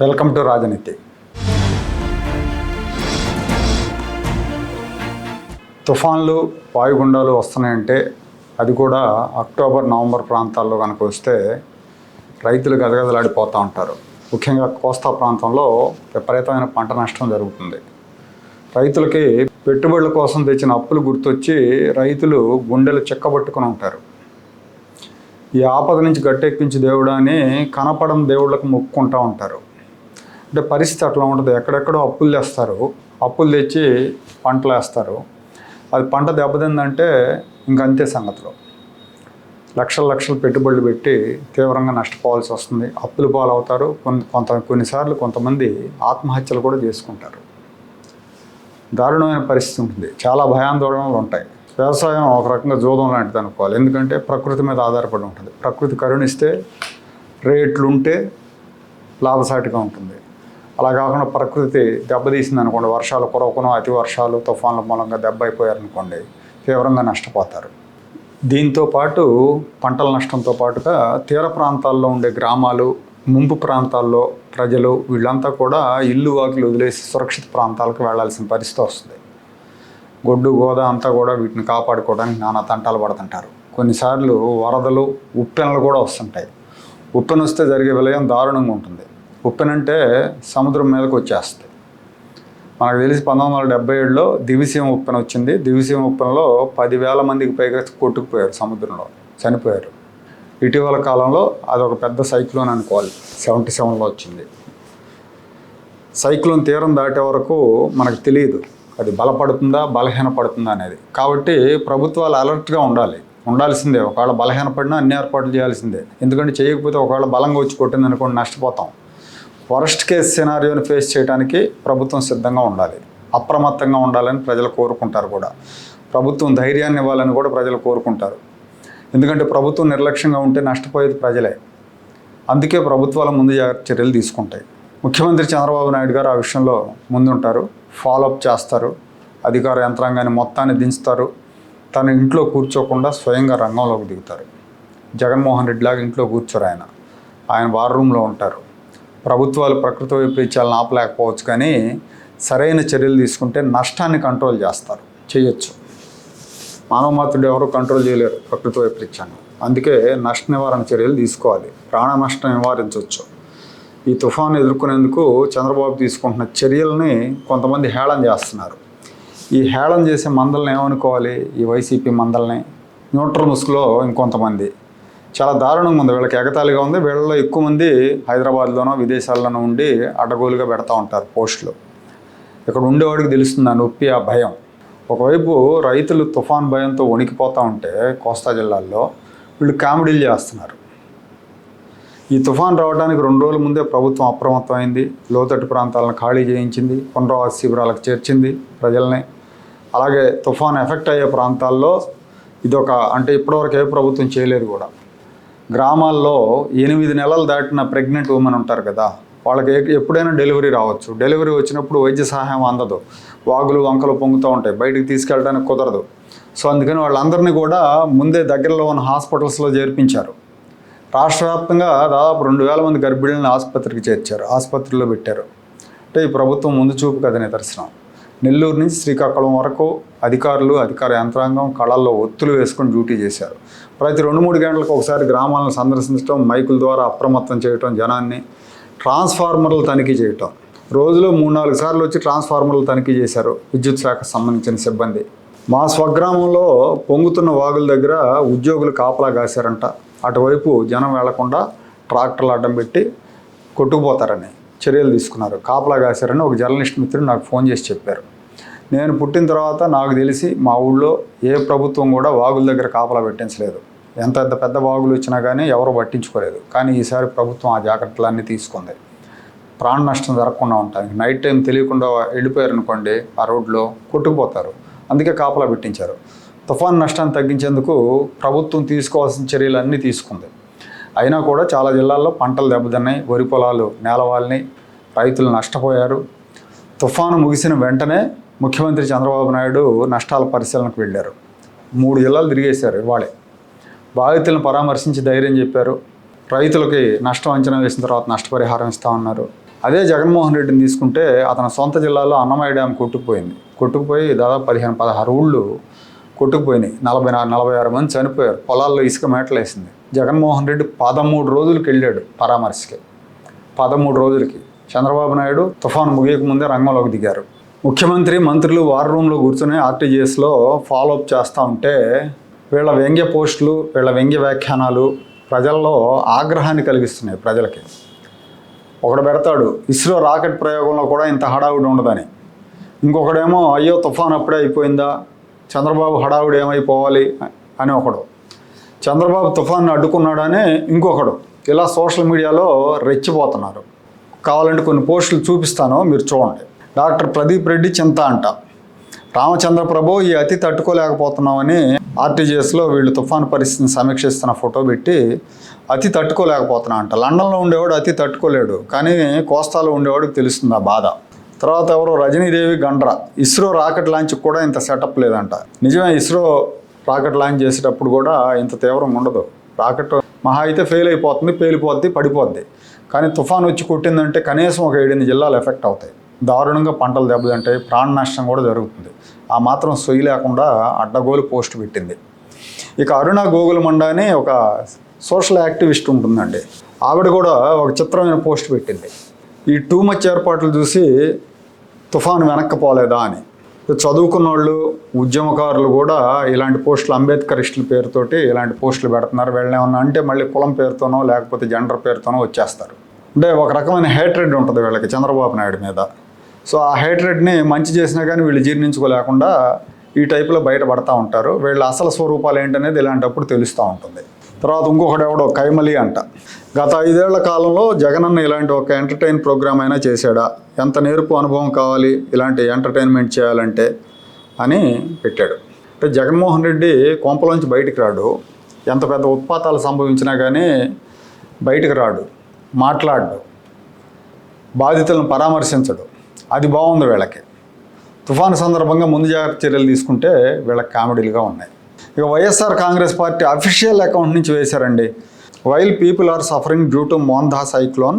Welcome to రాజనీతి. తుఫాన్లు వాయుగుండాలు వస్తున్నాయంటే అది కూడా అక్టోబర్ నవంబర్ ప్రాంతాల్లో కనుక వస్తే రైతులు గదగదలాడిపోతూ ఉంటారు. ముఖ్యంగా కోస్తా ప్రాంతంలో విపరీతమైన పంట నష్టం జరుగుతుంది. రైతులకి పెట్టుబడుల కోసం తెచ్చిన అప్పులు గుర్తొచ్చి రైతులు గుండెలు చెక్కబట్టుకుని ఉంటారు. ఈ ఆపద నుంచి గట్టెక్కించి దేవుడు అని కనపడం దేవుళ్ళకు మొక్కుకుంటూ ఉంటారు. అంటే పరిస్థితి అట్లా ఉంటుంది. ఎక్కడెక్కడో అప్పులు తెస్తారు. అప్పులు తెచ్చి పంటలు వేస్తారు. అది పంట దెబ్బతిందంటే ఇంకంతే సంగతులు. లక్షల లక్షలు పెట్టుబడులు పెట్టి తీవ్రంగా నష్టపోవాల్సి వస్తుంది. అప్పులు పాలవుతారు. కొన్ని కొంత కొన్నిసార్లు కొంతమంది ఆత్మహత్యలు కూడా చేసుకుంటారు. దారుణమైన పరిస్థితి ఉంటుంది. చాలా భయాందోళనలు ఉంటాయి. వ్యవసాయం ఒక రకంగా జోదం లాంటిది అనుకోవాలి. ఎందుకంటే ప్రకృతి మీద ఆధారపడి ఉంటుంది. ప్రకృతి కరుణిస్తే రేట్లు ఉంటే లాభసాటిగా ఉంటుంది. అలా కాకుండా ప్రకృతి దెబ్బతీసింది అనుకోండి వర్షాలు కురవకును అతి వర్షాలు తుఫాన్ల మూలంగా దెబ్బ అయిపోయారనుకోండి తీవ్రంగా నష్టపోతారు. దీంతో పాటు పంటల నష్టంతో పాటుగా తీర ప్రాంతాల్లో ఉండే గ్రామాలు ముంపు ప్రాంతాల్లో ప్రజలు వీళ్ళంతా కూడా ఇల్లు వాకిలు వదిలేసి సురక్షిత ప్రాంతాలకు వెళ్ళాల్సిన పరిస్థితి వస్తుంది. గొడ్డు గోద అంతా కూడా వీటిని కాపాడుకోవడానికి నానా తంటాలు పడుతుంటారు. కొన్నిసార్లు వరదలు ఉప్పెనలు కూడా వస్తుంటాయి. ఉప్పెన వస్తే జరిగే విలయం దారుణంగా ఉంటుంది. ఉప్పెనంటే సముద్రం మీదకి వచ్చేస్తుంది మనకు తెలిసి పంతొమ్మిది వందల డెబ్బై ఏడులో దివిసీమ ఉప్పెన వచ్చింది. దివిసీమ ఉప్పెనలో పదివేల మందికి పైగా కొట్టుకుపోయారు సముద్రంలో చనిపోయారు. ఇటీవల కాలంలో అదొక పెద్ద సైక్లోన్ అనుకోవాలి సెవెంటీ సెవెన్లో వచ్చింది. సైక్లోన్ తీరం దాటే వరకు మనకు తెలియదు అది బలపడుతుందా బలహీనపడుతుందా అనేది. కాబట్టి ప్రభుత్వాలు అలర్ట్గా ఉండాలి. ఉండాల్సిందే ఒకవేళ బలహీనపడినా అన్ని ఏర్పాట్లు చేయాల్సిందే. ఎందుకంటే చేయకపోతే ఒకవేళ బలంగా వచ్చి కొట్టింది అనుకోండి నష్టపోతాం. వరస్ట్ కేస్ సినారియోని ఫేస్ చేయడానికి ప్రభుత్వం సిద్ధంగా ఉండాలి. అప్రమత్తంగా ఉండాలని ప్రజలు కోరుకుంటారు కూడా. ప్రభుత్వం ధైర్యాన్ని ఇవ్వాలని కూడా ప్రజలు కోరుకుంటారు. ఎందుకంటే ప్రభుత్వం నిర్లక్ష్యంగా ఉంటే నష్టపోయేది ప్రజలే. అందుకే ప్రభుత్వాల ముందు చర్యలు తీసుకుంటాయి. ముఖ్యమంత్రి చంద్రబాబు నాయుడు గారు ఆ విషయంలో ముందుంటారు. ఫాలోఅప్ చేస్తారు. అధికార యంత్రాంగాన్ని మొత్తాన్ని దించుతారు. తన ఇంట్లో కూర్చోకుండా స్వయంగా రంగంలోకి దిగుతారు. జగన్మోహన్ రెడ్డి లాగా ఇంట్లో కూర్చోరు ఆయన. ఆయన వార్ రూమ్లో ఉంటారు. ప్రభుత్వాలు ప్రకృతి వైపరీత్యాలను ఆపలేకపోవచ్చు కానీ సరైన చర్యలు తీసుకుంటే నష్టాన్ని కంట్రోల్ చేస్తారు చేయొచ్చు. మానవ మాత్రుడు ఎవరు కంట్రోల్ చేయలేరు ప్రకృతి వైపరీత్యాన్ని. అందుకే నష్ట నివారణ చర్యలు తీసుకోవాలి. ప్రాణ నష్టం నివారించవచ్చు. ఈ తుఫాను ఎదుర్కొనేందుకు చంద్రబాబు తీసుకుంటున్న చర్యల్ని కొంతమంది హేళన చేస్తున్నారు. ఈ హేళన చేసే మందల్ని ఏమనుకోవాలి? ఈ వైసీపీ మందల్ని? న్యూట్రల్ ముసుగులో ఇంకొంతమంది. చాలా దారుణంగా ఉంది. వీళ్ళకి ఎగతాళిగా ఉంది. వీళ్ళలో ఎక్కువ మంది హైదరాబాద్లోనో విదేశాల్లోనో ఉండి అడ్డగోలుగా పెడతా ఉంటారు పోస్టులు. ఇక్కడ ఉండేవాడికి తెలుస్తుంది ఆ నొప్పి ఆ భయం. ఒకవైపు రైతులు తుఫాన్ భయంతో వణికిపోతూ ఉంటే కోస్తా జిల్లాల్లో వీళ్ళు కామెడీలు చేస్తున్నారు. ఈ తుఫాన్ రావడానికి రెండు రోజుల ముందే ప్రభుత్వం అప్రమత్తమైంది. లోతట్టు ప్రాంతాలను ఖాళీ చేయించింది. పునరావాస శిబిరాలకు చేర్చింది ప్రజల్ని. అలాగే తుఫాన్ ఎఫెక్ట్ అయ్యే ప్రాంతాల్లో ఇదొక అంటే ఇప్పటివరకు ఏ ప్రభుత్వం చేయలేదు కూడా. గ్రామాల్లో ఎనిమిది నెలలు దాటిన ప్రెగ్నెంట్ ఉమెన్ ఉంటారు కదా వాళ్ళకి ఎప్పుడైనా డెలివరీ రావచ్చు. డెలివరీ వచ్చినప్పుడు వైద్య సహాయం అందదు. వాగులు వంకలు పొంగుతూ ఉంటాయి. బయటికి తీసుకెళ్ళడానికి కుదరదు. సో అందుకని వాళ్ళందరినీ కూడా ముందే దగ్గరలో ఉన్న హాస్పిటల్స్లో చేర్పించారు. రాష్ట్ర వ్యాప్తంగా దాదాపు రెండు వేల మంది గర్భిణులను ఆసుపత్రికి చేర్చారు. ఆసుపత్రిలో పెట్టారు. అంటే ఈ ప్రభుత్వం ముందు చూపు కదా నిదర్శనం నెల్లూరు నుంచి శ్రీకాకుళం వరకు అధికారులు అధికార యంత్రాంగం కళల్లో ఒత్తులు వేసుకొని డ్యూటీ చేశారు. ప్రతి రెండు మూడు గంటలకు ఒకసారి గ్రామాలను సందర్శించడం మైకుల ద్వారా అప్రమత్తం చేయటం జనాన్ని ట్రాన్స్ఫార్మర్లు తనిఖీ చేయటం. రోజులో మూడు నాలుగు సార్లు వచ్చి ట్రాన్స్ఫార్మర్లు తనిఖీ చేశారు విద్యుత్ శాఖకు సంబంధించిన సిబ్బంది. మా స్వగ్రామంలో పొంగుతున్న వాగుల దగ్గర ఉద్యోగులు కాపలా కాశారంట. అటువైపు జనం వెళ్ళకుండా ట్రాక్టర్లు అడ్డం పెట్టి కొట్టుకుపోతారని. చర్యలు తీసుకున్నారు. కాపలా కాశారని ఒక జర్నలిస్ట్ మిత్రుడు నాకు ఫోన్ చేసి చెప్పారు. నేను పుట్టిన తర్వాత నాకు తెలిసి మా ఊళ్ళో ఏ ప్రభుత్వం కూడా వాగుల దగ్గర కాపలా పెట్టించలేదు. ఎంత ఎంత పెద్ద వాగులు వచ్చినా కానీ ఎవరు పట్టించుకోలేదు. కానీ ఈసారి ప్రభుత్వం ఆ జాగ్రత్తలన్నీ తీసుకుంది. ప్రాణ నష్టం జరగకుండా ఉంటాయి. నైట్ టైం తెలియకుండా వెళ్ళిపోయారు అనుకోండి ఆ రోడ్లో కొట్టుకుపోతారు. అందుకే కాపలా పెట్టించారు. తుఫాన్ నష్టాన్ని తగ్గించేందుకు ప్రభుత్వం తీసుకోవాల్సిన చర్యలు అన్నీ తీసుకుంది. అయినా కూడా చాలా జిల్లాల్లో పంటలు దెబ్బతిన్నాయి వరి పొలాలు నేలవాలిని రైతులు నష్టపోయారు. తుఫాను ముగిసిన వెంటనే ముఖ్యమంత్రి చంద్రబాబు నాయుడు నష్టాల పరిశీలనకు వెళ్ళారు. మూడు జిల్లాలు తిరిగేశారు ఇవాళే. బాధితులను పరామర్శించి ధైర్యం చెప్పారు. రైతులకి నష్టం అంచనా వేసిన తర్వాత నష్టపరిహారం ఇస్తామన్నారు అదే జగన్మోహన్ రెడ్డిని తీసుకుంటే అతని సొంత జిల్లాలో అన్నమయ్య డ్యామ్ కొట్టుకుపోయింది. కొట్టుకుపోయి దాదాపు పదిహేను పదహారు ఊళ్ళు కొట్టుకుపోయినాయి. నలభై నాలుగు నలభై ఆరు మంది చనిపోయారు. పొలాల్లో ఇసుక మేటలేసింది. జగన్మోహన్ రెడ్డి పదమూడు రోజులకి వెళ్ళాడు పరామర్శకి. పదమూడు రోజులకి. చంద్రబాబు నాయుడు తుఫాను ముగియక ముందే రంగంలోకి దిగారు. ముఖ్యమంత్రి మంత్రులు వార్ రూమ్లో కూర్చొని ఆర్టీజీఎస్లో ఫాలోఅప్ చేస్తూ ఉంటే వీళ్ళ వ్యంగ్య పోస్టులు వీళ్ళ వ్యంగ్య వ్యాఖ్యానాలు ప్రజల్లో ఆగ్రహాన్ని కలిగిస్తున్నాయి ప్రజలకి. ఒకడు పెడతాడు ఇస్రో రాకెట్ ప్రయోగంలో కూడా ఇంత హడావుడి ఉండదని. ఇంకొకడేమో అయ్యో తుఫాన్ అప్పుడే అయిపోయిందా? చంద్రబాబు హడావుడి ఏమైపోవాలి? అని ఒకడు. చంద్రబాబు తుఫాన్ని అడ్డుకున్నాడని ఇంకొకడు. ఇలా సోషల్ మీడియాలో రెచ్చిపోతున్నారు. కావాలంటే కొన్ని పోస్టులు చూపిస్తాను మీరు చూడండి. డాక్టర్ ప్రదీప్ రెడ్డి చింత అంట. రామచంద్ర ప్రభు ఈ అతి తట్టుకోలేకపోతున్నామని ఆర్టీజీఎస్లో వీళ్ళు తుఫాను పరిస్థితిని సమీక్షిస్తున్న ఫోటో పెట్టి అతి తట్టుకోలేకపోతున్నా అంట. లండన్లో ఉండేవాడు అతి తట్టుకోలేడు. కానీ కోస్తాలో ఉండేవాడికి తెలుస్తుంది ఆ బాధ. తర్వాత ఎవరో రజనీదేవి గండ్ర. ఇస్రో రాకెట్ లాంచ్కి కూడా ఇంత సెటప్ లేదంట. నిజమే ఇస్రో రాకెట్ లాంచ్ చేసేటప్పుడు కూడా ఇంత తీవ్రంగా ఉండదు. రాకెట్ మహా అయితే ఫెయిల్ అయిపోతుంది పేలిపోద్ది పడిపోద్ది. కానీ తుఫాన్ వచ్చి కొట్టిందంటే కనీసం ఒక ఏడెనిమిది జిల్లాలు ఎఫెక్ట్ అవుతాయి. దారుణంగా పంటలు దెబ్బతింటాయి ప్రాణ నష్టం కూడా జరుగుతుంది. ఆ మాత్రం సొయ్యి లేకుండా అడ్డగోలు పోస్ట్ పెట్టింది. ఇక అరుణ గోగులమండ అని ఒక సోషల్ యాక్టివిస్ట్ ఉంటుందండి. ఆవిడ కూడా ఒక చిత్రమైన పోస్ట్ పెట్టింది. ఈ టూ మచ్ ఏర్పాట్లు చూసి తుఫాను వెనక్కపోలేదా అని. చదువుకున్న వాళ్ళు ఉద్యమకారులు కూడా ఇలాంటి పోస్టులు అంబేద్కరిస్టుల పేరుతోటి ఇలాంటి పోస్టులు పెడుతున్నారు. వెళ్ళేమన్నా అంటే మళ్ళీ కులం పేరుతోనో లేకపోతే జెండర్ పేరుతోనో వచ్చేస్తారు. అంటే ఒక రకమైన హేట్రెడ్ ఉంటుంది వీళ్ళకి చంద్రబాబు నాయుడు మీద. సో ఆ హేట్రెడ్ని మంచి చేసినా కానీ వీళ్ళు జీర్ణించుకోలేకుండా ఈ టైపులో బయటపడతా ఉంటారు. వీళ్ళ అసలు స్వరూపాలు ఏంటనేది ఇలాంటప్పుడు తెలుస్తూ ఉంటుంది. తర్వాత ఇంకొకటి ఎవడో కైమలి అంట. గత ఐదేళ్ళ కాలంలో జగనన్న ఇలాంటి ఒక ఎంటర్టైన్ ప్రోగ్రామ్ అయినా చేశాడా? ఎంత నేర్పు అనుభవం కావాలి? ఇలాంటి ఎంటర్టైన్మెంట్ చేయాలంటే? అని పెట్టాడు. అంటే జగన్మోహన్ రెడ్డి కొంపలోంచి బయటికి రాడు. ఎంత పెద్ద ఉత్పాతాలు సంభవించినా కానీ బయటికి రాడు. మాట్లాడు. బాధితులను పరామర్శించడు. అది బాగుంది వీళ్ళకి. తుఫాను సందర్భంగా ముందు జాగ్రత్త చర్యలు తీసుకుంటే వీళ్ళకి కామెడీలుగా ఉన్నాయి. ఇక YSR Congress party official account నుంచి వేశారండి. While people are suffering due to Montha cyclone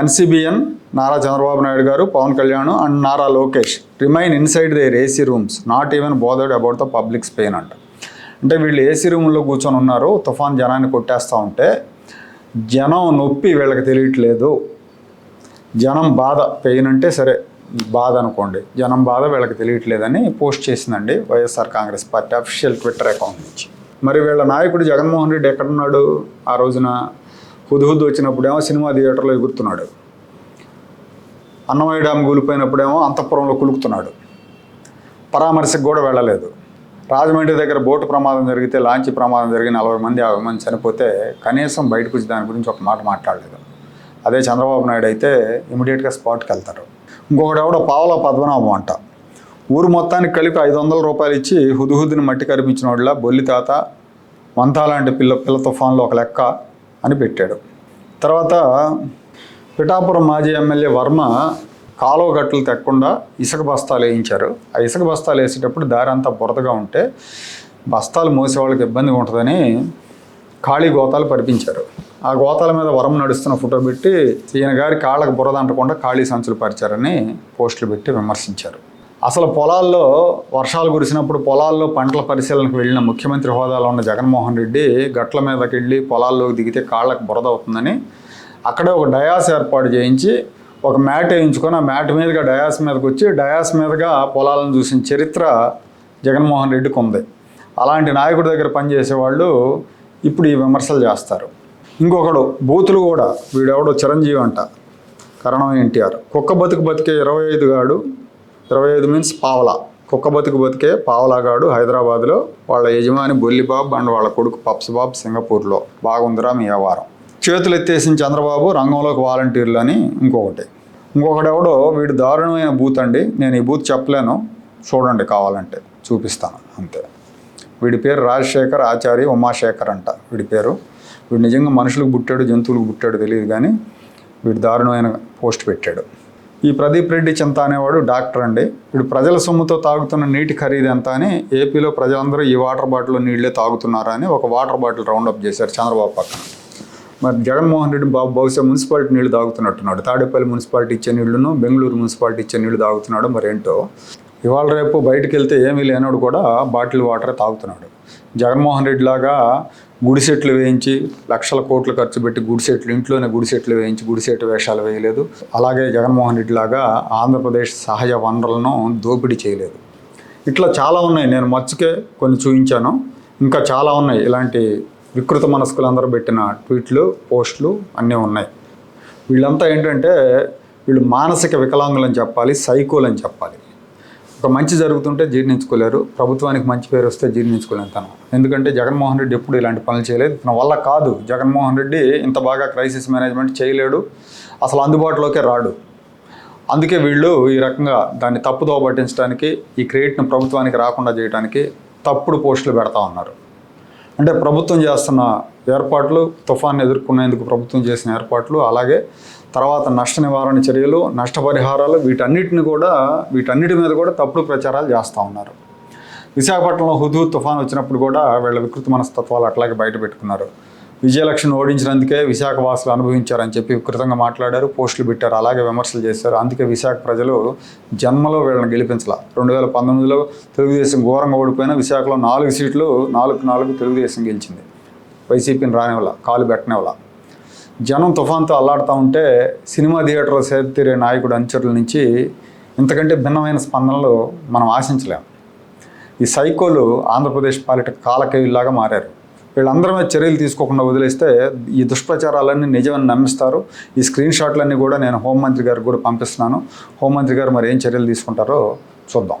NCBN Nara Chandrababu Naidu garu Pawan Kalyan and Nara Lokesh remain inside their AC rooms not even bothered about the public Spain అంట. అంటే వీళ్ళు AC రూమ్లో కూర్చొని ఉన్నారు తుఫాన్ జనాన్ని కొట్టేస్తూ ఉంటే జనం నొప్పి వీళ్ళకి తెలియట్లేదు. జనం బాధ పెయిన్ అంటే సరే. బాధ అనుకోండి. జనం బాధ వీళ్ళకి తెలియట్లేదని పోస్ట్ చేసిందండి YSR Congress party official Twitter account నుంచి. మరి వీళ్ళ నాయకుడు జగన్మోహన్ రెడ్డి ఎక్కడున్నాడు? ఆ రోజున హుదుహుద్దు వచ్చినప్పుడేమో సినిమా థియేటర్లో ఎగురుతున్నాడు. అన్నమయ్య డ్యామ్ కూలిపోయినప్పుడేమో అంతఃపురంలో కులుకుతున్నాడు. పరామర్శకు కూడా వెళ్ళలేదు. రాజమండ్రి దగ్గర బోటు ప్రమాదం జరిగితే లాంచ్ ప్రమాదం జరిగి నలభై మంది యాభై మంది చనిపోతే కనీసం బయటకు వచ్చి దాని గురించి ఒక మాట మాట్లాడలేదు. అదే చంద్రబాబు నాయుడు అయితే ఇమీడియట్గా స్పాట్కి వెళ్తారు. ఇంకొకటి ఎవడో పావలా పద్మనాభం అంట. ఊరు మొత్తానికి కలిపి ఐదు వందల రూపాయలు ఇచ్చి హుదుహుదిని మట్టి కరిపించిన వాళ్ళ బొల్లి తాత వంతా లాంటి పిల్ల పిల్ల తుఫాన్లో ఒక లెక్క అని పెట్టాడు. తర్వాత పిఠాపురం మాజీ ఎమ్మెల్యే వర్మ కాలువ గట్లు తెక్కకుండా ఇసుక బస్తాలు వేయించారు. ఆ ఇసుక బస్తాలు వేసేటప్పుడు దారి అంతా బురదగా ఉంటే బస్తాలు మోసే వాళ్ళకి ఇబ్బందిగా ఉంటుందని ఖాళీ గోతాలు పరిపించారు ఆ గోతాల మీద వరం నడుస్తున్న ఫోటో పెట్టి ఈయన గారి కాళ్ళకు బురద అంటకుండా ఖాళీ సంచులు పరిచారని పోస్టులు పెట్టి విమర్శించారు. అసలు పొలాల్లో వర్షాలు కురిసినప్పుడు పొలాల్లో పంటల పరిశీలనకు వెళ్ళిన ముఖ్యమంత్రి హోదాలో ఉన్న జగన్మోహన్ రెడ్డి గట్ల మీదకి వెళ్ళి పొలాల్లోకి దిగితే కాళ్ళకు బురద అవుతుందని అక్కడే ఒక డయాస్ ఏర్పాటు చేయించి ఒక మ్యాట్ వేయించుకొని ఆ మ్యాట్ మీదుగా డయాస్ మీదకి వచ్చి డయాస్ మీదుగా పొలాలను చూసిన చరిత్ర జగన్మోహన్ రెడ్డికి ఉంది. అలాంటి నాయకుడి దగ్గర పనిచేసే వాళ్ళు ఇప్పుడు ఈ విమర్శలు చేస్తారు. ఇంకొకడు బూతులు కూడా వీడెవడో చిరంజీవి అంట. కరణం ఎన్టీఆర్. కుక్క బతుకు బతికే ఇరవై ఐదు గాడు ఇరవై ఐదు మీన్స్ పావలా. కుక్క బతుకు బతికే పావలాగాడు హైదరాబాద్లో వాళ్ళ యజమాని బొల్లిబాబు అండ్ వాళ్ళ కొడుకు పప్స్బాబు సింగపూర్లో. బాగుందిరా మీ వ్యవహారం. చేతులు ఎత్తేసిన చంద్రబాబు రంగంలోకి వాలంటీర్లు అని ఇంకొకటి. ఇంకొకడెవడో వీడు దారుణమైన బూత్ అండి. నేను ఈ బూత్ చెప్పలేను. చూడండి కావాలంటే. చూపిస్తాను. అంతే. వీడి పేరు రాజశేఖర్ ఆచారి ఉమాశేఖర్ అంట. వీడి పేరు వీడు నిజంగా మనుషులకు పుట్టాడు జంతువులకు పుట్టాడు తెలియదు కానీ వీడు దారుణమైన పోస్ట్ పెట్టాడు. ఈ ప్రదీప్ రెడ్డి చింత అనేవాడు డాక్టర్ అండి. వీడు ప్రజల సొమ్ముతో తాగుతున్న నీటి ఖరీదు ఎంత అని ఏపీలో ప్రజలందరూ ఈ వాటర్ బాటిల్ నీళ్ళే తాగుతున్నారా అని ఒక వాటర్ బాటిల్ రౌండప్ చేశారు చంద్రబాబు పక్కన. మరి జగన్మోహన్ రెడ్డి బాబు బహుశా మున్సిపాలిటీ నీళ్ళు తాగుతున్నట్టున్నాడు. తాడేపల్లి మున్సిపాలిటీ ఇచ్చే నీళ్ళను బెంగళూరు మున్సిపాలిటీ ఇచ్చే నీళ్ళు తాగుతున్నాడు మరేంటో. ఇవాళ రేపు బయటకు వెళ్తే ఏమీ లేనోడు కూడా బాటిల్ వాటర్ తాగుతున్నాడు. జగన్మోహన్ రెడ్డి లాగా గుడిసెట్లు వేయించి లక్షల కోట్లు ఖర్చు పెట్టి గుడిసెట్లు ఇంట్లోనే గుడిసెట్లు వేయించి గుడిసెట్టు వేషాలు వేయలేదు. అలాగే జగన్మోహన్ రెడ్డి లాగా ఆంధ్రప్రదేశ్ సహజ వనరులను దోపిడీ చేయలేదు. ఇట్లా చాలా ఉన్నాయి. నేను మచ్చుకే కొన్ని చూపించాను ఇంకా చాలా ఉన్నాయి. ఇలాంటి వికృత మనస్కులందరూ పెట్టిన ట్వీట్లు పోస్టులు అన్నీ ఉన్నాయి. వీళ్ళంతా ఏంటంటే వీళ్ళు మానసిక వికలాంగులని చెప్పాలి సైకోలు అని చెప్పాలి. ఒక మంచి జరుగుతుంటే జీర్ణించుకోలేరు. ప్రభుత్వానికి మంచి పేరు వస్తే జీర్ణించుకోలేను తను. ఎందుకంటే జగన్మోహన్ రెడ్డి ఎప్పుడు ఇలాంటి పనులు చేయలేదు. తన వల్ల కాదు. జగన్మోహన్ రెడ్డి ఇంత బాగా క్రైసిస్ మేనేజ్మెంట్ చేయలేడు. అసలు అందుబాటులోకే రాడు. అందుకే వీళ్ళు ఈ రకంగా దాన్ని తప్పుదోవ పట్టించడానికి ఈ క్రెడిట్ను ప్రభుత్వానికి రాకుండా చేయడానికి తప్పుడు పోస్టులు పెడతా ఉన్నారు. అంటే ప్రభుత్వం చేస్తున్న ఏర్పాట్లు తుఫాన్ ఎదుర్కొనేందుకు ప్రభుత్వం చేసిన ఏర్పాట్లు అలాగే తర్వాత నష్ట నివారణ చర్యలు నష్టపరిహారాలు వీటన్నిటిని కూడా వీటన్నిటి మీద కూడా తప్పుడు ప్రచారాలు చేస్తూ ఉన్నారు. విశాఖపట్నంలో హుదూ తుఫాన్ వచ్చినప్పుడు కూడా వీళ్ళ వికృత మనస్తత్వాలు అట్లాగే బయట పెట్టుకున్నారు. విజయలక్ష్మిని ఓడించినందుకే విశాఖ వాసులు అనుభవించారని చెప్పి వికృతంగా మాట్లాడారు పోస్టులు పెట్టారు అలాగే విమర్శలు చేశారు. అందుకే విశాఖ ప్రజలు జన్మలో వీళ్ళని గెలిపించాల. రెండు వేల పంతొమ్మిదిలో తెలుగుదేశం ఘోరంగా ఓడిపోయిన విశాఖలో నాలుగు సీట్లు నాలుగు నాలుగు తెలుగుదేశం గెలిచింది. వైసీపీని రానివ్వాల కాలు పెట్టనివ్వాల. జనం తుఫాన్తో అల్లాడుతూ ఉంటే సినిమా థియేటర్లో సేతిరే నాయకుడు అనుచరుల నుంచి ఇంతకంటే భిన్నమైన స్పందనలు మనం ఆశించలేం. ఈ సైకోలు ఆంధ్రప్రదేశ్ పాలిట కాలకేయుల్లాగా మారారు. వీళ్ళందరి మీద చర్యలు తీసుకోకుండా వదిలేస్తే ఈ దుష్ప్రచారాలన్నీ నిజమని నమ్మిస్తారు. ఈ స్క్రీన్ షాట్లన్నీ కూడా నేను హోంమంత్రి గారికి కూడా పంపిస్తున్నాను. హోంమంత్రి గారు మరి ఏం చర్యలు తీసుకుంటారో చూద్దాం.